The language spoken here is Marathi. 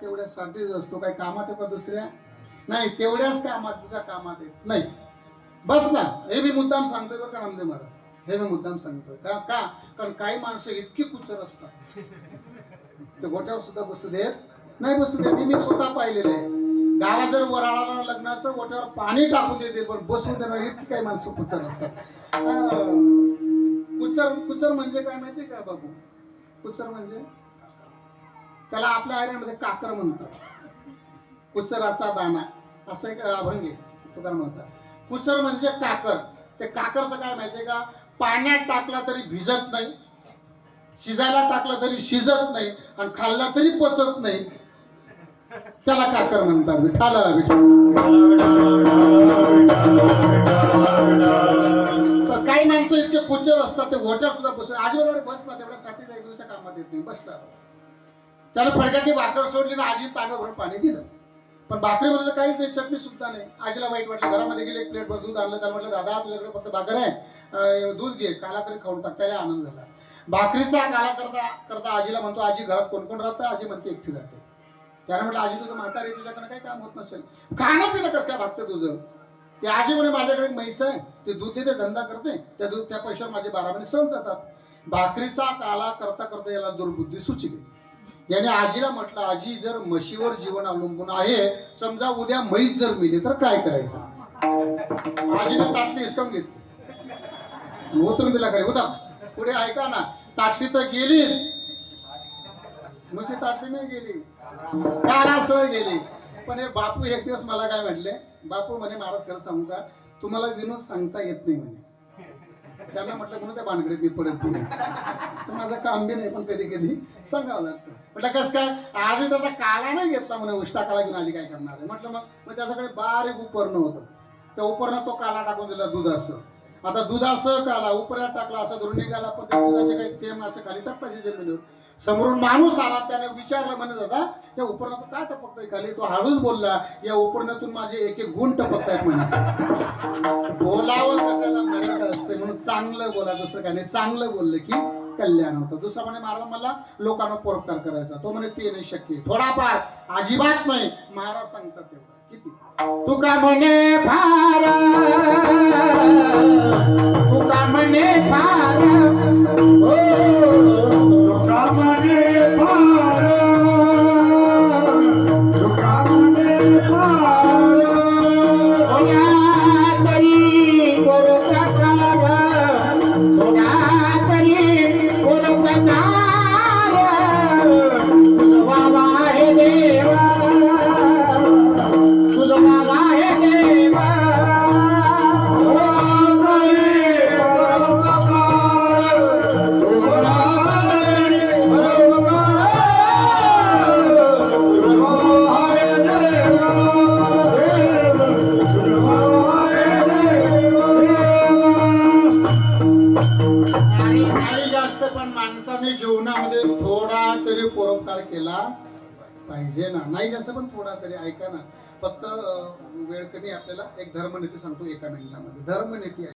तेवढ्यासाठीच असतो काय कामात आहे का दुसऱ्या? नाही तेवढ्याच कामात तुझ्या कामात येत नाही. बस ना हे मी मुद्दाम सांगतोय बरं का रामदेव महाराज? हे मी मुद्दाम सांगतोय. का का? कारण काही माणसं इतकी कुचर असतात. ते गोट्यावर सुद्धा बसू देत नाही बसू देत. हे मी स्वतः पाहिलेलं आहे. गावात जर वराळाला लग्नाचं गोट्यावर पाणी टाकून देते पण बसू देणार इतकी काही माणसं कुचर असतात. कुचर कुचर म्हणजे काय माहिती का बाबू? कुचर म्हणजे? त्याला आपल्या आर्यामध्ये काकर म्हणतात. कुचराचा दाना असं एक अभंग आहे तुकारामाचा. कुचर म्हणजे काकर. ते काकरचं काय माहितीये का? पाण्यात टाकला तरी भिजत नाही शिजायला टाकला तरी शिजत नाही आणि खाल्ला तरी पचत नाही. त्याला काकर म्हणतात. विठाला तर काही माणसं इतके कुचर असतात ते गोट्यावर सुद्धा बस आजीबाजारे बसतात तेवढ्या साठी एक दिवसा कामात येत नाही. बसतात त्याला फडक्यातली भाकर सोडली ना आजी तांब्या भरून पाणी दिलं. पण भाकरीमध्ये तर काहीच नाही चटणी सुद्धा नाही. आजीला वाईट वाटलं घरामध्ये गेले एक प्लेट भर दूध आणलं त्याला म्हटलं दादा तुझ्याकडे फक्त भाकर आहे. दूध घे काला तरी खाऊन टाक. त्याला आनंद झाला. भाकरीचा काला करता करता आजीला म्हणतो आजी घरात कोण कोण राहतं? आजी म्हणते एकटी राहते. त्याने म्हटलं आजी तुझं म्हातारी तुझ्याकडे काही काम होत नसेल. खाणं पिणं कसं काय भागतं तुझं? ते आजी म्हणे माझ्याकडे एक म्हैस आहे. ते दूध देते धंदा करते. त्या दूध त्या पैशावर माझे बारा महिने सहन जातात. भाकरीचा काला करता करता याला दुर्बुद्धी सुचली. याने आजीला म्हटलं आजी जर म्हशीवर जीवन अवलंबून आहे समजा उद्या म्हैस जर मिली तर काय करायचं? आजीने ताटली हिसकावून घेतली. उतरून दिला काय होता पुढे ऐका ना ताटली तर गेलीच. म्हशी ताटली नाही गेली. कालासह गेली. पण हे बापू एक दिवस मला काय म्हटले बापू म्हणे महाराज खरं सांगू का? तुम्हाला विनोद सांगता येत नाही म्हणे. त्यांना म्हटलं म्हणून त्या भानगडीत मी पडत नाही. माझं काम बी नाही पण कधी कधी सांगावं लागतं. म्हटलं कसं काय? आधी त्याचा काला नाही घेतला म्हणे उष्टा काला घेऊन आधी काय करणार आहे? म्हटलं मग मग त्याच्याकडे बारीक उपरणं होतं. त्या उपरणात तो काला टाकून दिला दुधासं आता दुधासह काला उपऱ्यात टाकला असं धरून निघाला पण त्या दुधाचे काही टेम असं खाली टप्पायचे जमिनीवर समोरून माणूस आला त्याने विचारलं म्हणे दादा या उपरणात काय टपकतोय खाली? तो हळूच बोलला या उपरणातून माझे एक एक गुण टपकतायत म्हणे. बोलावं कसं मर्यादा असते? म्हणून चांगलं बोला दुसरं काय नाही. चांगलं बोललं की कल्याण होतं. दुसरा म्हणे महाराज मला लोकांना परोपकार करायचा. तो म्हणे ते नाही शक्य. थोडाफार अजिबात नाही. महाराज सांगतात तेवढं. किती? तुका म्हणे फार. तुका म्हणे फार. हो. तुका म्हणे फार. आणि नाही जास्त पण माणसाने जीवनामध्ये थोडा तरी परोपकार केला पाहिजे ना. नाही जास्त पण थोडा तरी ऐका ना. फक्त वेळ कमी आपल्याला. एक धर्मनीती सांगतो एका मिनिटामध्ये. धर्मनीती